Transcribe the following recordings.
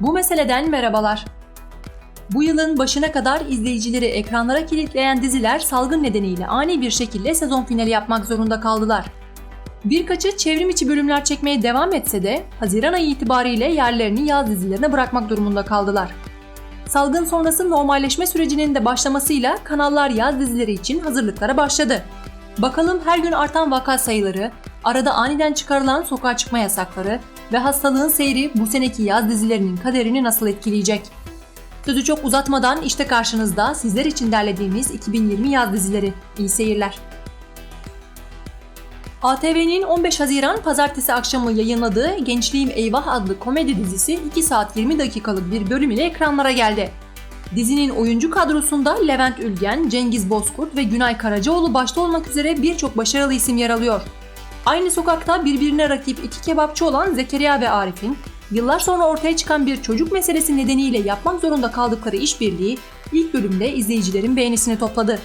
Bu meseleden merhabalar. Bu yılın başına kadar izleyicileri ekranlara kilitleyen diziler salgın nedeniyle ani bir şekilde sezon finali yapmak zorunda kaldılar. Birkaçı çevrim içi bölümler çekmeye devam etse de Haziran ayı itibariyle yerlerini yaz dizilerine bırakmak durumunda kaldılar. Salgın sonrası normalleşme sürecinin de başlamasıyla kanallar yaz dizileri için hazırlıklara başladı. Bakalım her gün artan vaka sayıları, arada aniden çıkarılan sokağa çıkma yasakları ve hastalığın seyri bu seneki yaz dizilerinin kaderini nasıl etkileyecek? Sözü çok uzatmadan işte karşınızda sizler için derlediğimiz 2020 yaz dizileri. İyi seyirler. ATV'nin 15 Haziran pazartesi akşamı yayınladığı Gençliğim Eyvah adlı komedi dizisi 2 saat 20 dakikalık bir bölüm ile ekranlara geldi. Dizinin oyuncu kadrosunda Levent Ülgen, Cengiz Bozkurt ve Günay Karacaoğlu başta olmak üzere birçok başarılı isim yer alıyor. Aynı sokakta birbirine rakip iki kebapçı olan Zekeriya ve Arif'in yıllar sonra ortaya çıkan bir çocuk meselesi nedeniyle yapmak zorunda kaldıkları işbirliği ilk bölümde izleyicilerin beğenisini topladı.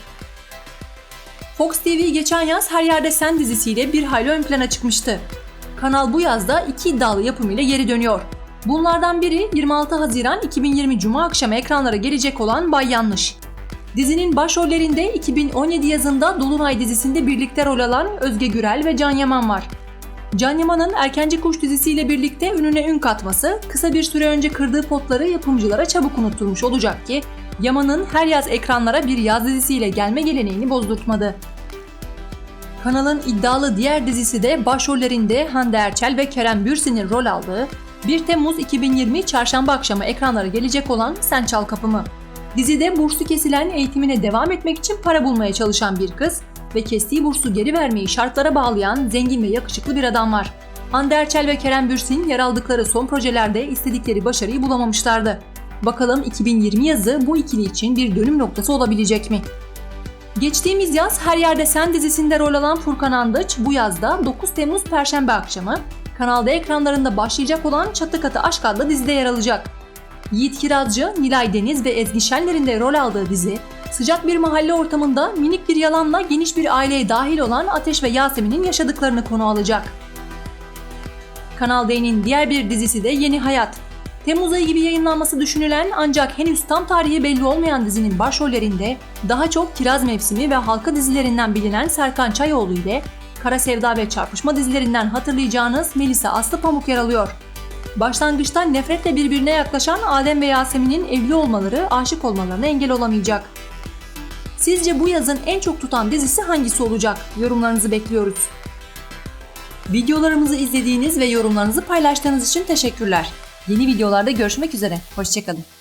Fox TV geçen yaz Her Yerde Sen dizisiyle bir hayli ön plana çıkmıştı. Kanal bu yazda iki iddialı yapımıyla geri dönüyor. Bunlardan biri 26 Haziran 2020 Cuma akşamı ekranlara gelecek olan Bay Yanlış. Dizinin başrollerinde 2017 yazında Dolunay dizisinde birlikte rol alan Özge Gürel ve Can Yaman var. Can Yaman'ın Erkenci Kuş dizisiyle birlikte ününe ün katması kısa bir süre önce kırdığı potları yapımcılara çabuk unutturmuş olacak ki Yaman'ın her yaz ekranlara bir yaz dizisiyle gelme geleneğini bozdurtmadı. Kanalın iddialı diğer dizisi de başrollerinde Hande Erçel ve Kerem Bürsin'in rol aldığı 1 Temmuz 2020 çarşamba akşamı ekranlara gelecek olan Sen Çal Kapımı. Dizide burslu kesilen eğitimine devam etmek için para bulmaya çalışan bir kız ve kestiği bursu geri vermeyi şartlara bağlayan zengin ve yakışıklı bir adam var. Hande Erçel ve Kerem Bürsin yer aldıkları son projelerde istedikleri başarıyı bulamamışlardı. Bakalım 2020 yazı bu ikili için bir dönüm noktası olabilecek mi? Geçtiğimiz yaz Her Yerde Sen dizisinde rol alan Furkan Andıç bu yazda 9 Temmuz Perşembe akşamı kanalda ekranlarında başlayacak olan Çatı Katı Aşk adlı dizide yer alacak. Yiğit Kirazcı, Nilay Deniz ve Ezgi Şenler'in de rol aldığı dizi, sıcak bir mahalle ortamında minik bir yalanla geniş bir aileye dahil olan Ateş ve Yasemin'in yaşadıklarını konu alacak. Kanal D'nin diğer bir dizisi de Yeni Hayat. Temmuz ayı gibi yayınlanması düşünülen ancak henüz tam tarihi belli olmayan dizinin başrollerinde daha çok Kiraz Mevsimi ve halka dizilerinden bilinen Serkan Çayoğlu ile Kara Sevda ve Çarpışma dizilerinden hatırlayacağınız Melisa Aslı Pamuk yer alıyor. Başlangıçta nefretle birbirine yaklaşan Adem ve Yasemin'in evli olmaları aşık olmalarına engel olamayacak. Sizce bu yazın en çok tutan dizisi hangisi olacak? Yorumlarınızı bekliyoruz. Videolarımızı izlediğiniz ve yorumlarınızı paylaştığınız için teşekkürler. Yeni videolarda görüşmek üzere. Hoşçakalın.